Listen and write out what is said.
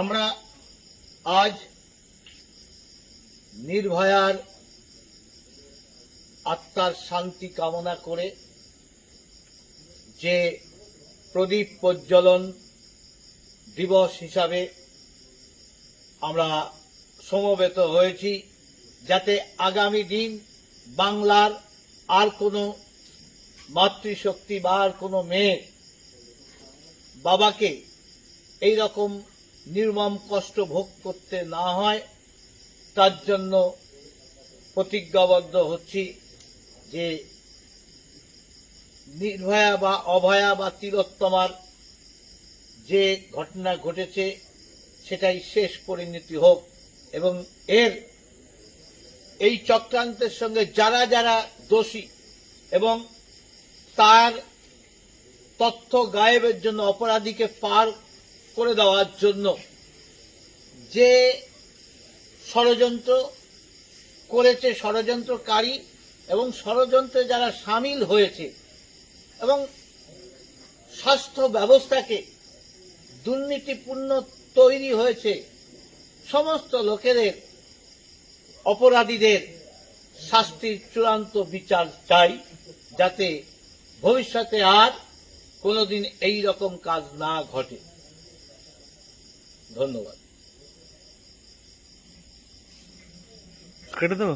আমরা আজ নির্ভয়ার আত্মার শান্তি কামনা করে যে প্রদীপ প্রজ্বলন দিবস হিসাবে আমরা সমবেত হয়েছি, যাতে আগামী দিন বাংলার আর কোনো মাতৃশক্তি বা আর কোনো মেয়ে বাবাকে এই রকম নির্মম কষ্ট ভোগ করতে না হয়, তার জন্য প্রতিজ্ঞাবদ্ধ হচ্ছি যে নির্ভয়া বা অভয়া বা তিলোত্তমার যে ঘটনা ঘটেছে, সেটাই শেষ পরিণতি হোক এবং এর এই চক্রান্তের সঙ্গে যারা যারা দোষী এবং তার তথ্য গায়েবের জন্য অপরাধীকে পার করে দেওয়ার জন্য যে ষড়যন্ত্র করেছে, ষড়যন্ত্রকারী এবং ষড়যন্ত্রে যারা সামিল হয়েছে এবং স্বাস্থ্য ব্যবস্থাকে দুর্নীতিপূর্ণ তৈরি হয়েছে, সমস্ত লোকেদের, অপরাধীদের শাস্তির চূড়ান্ত বিচার চাই যাতে ভবিষ্যতে আর কোনোদিন এই রকম কাজ না ঘটে। ধন্যবাদ। কেটে দেবো?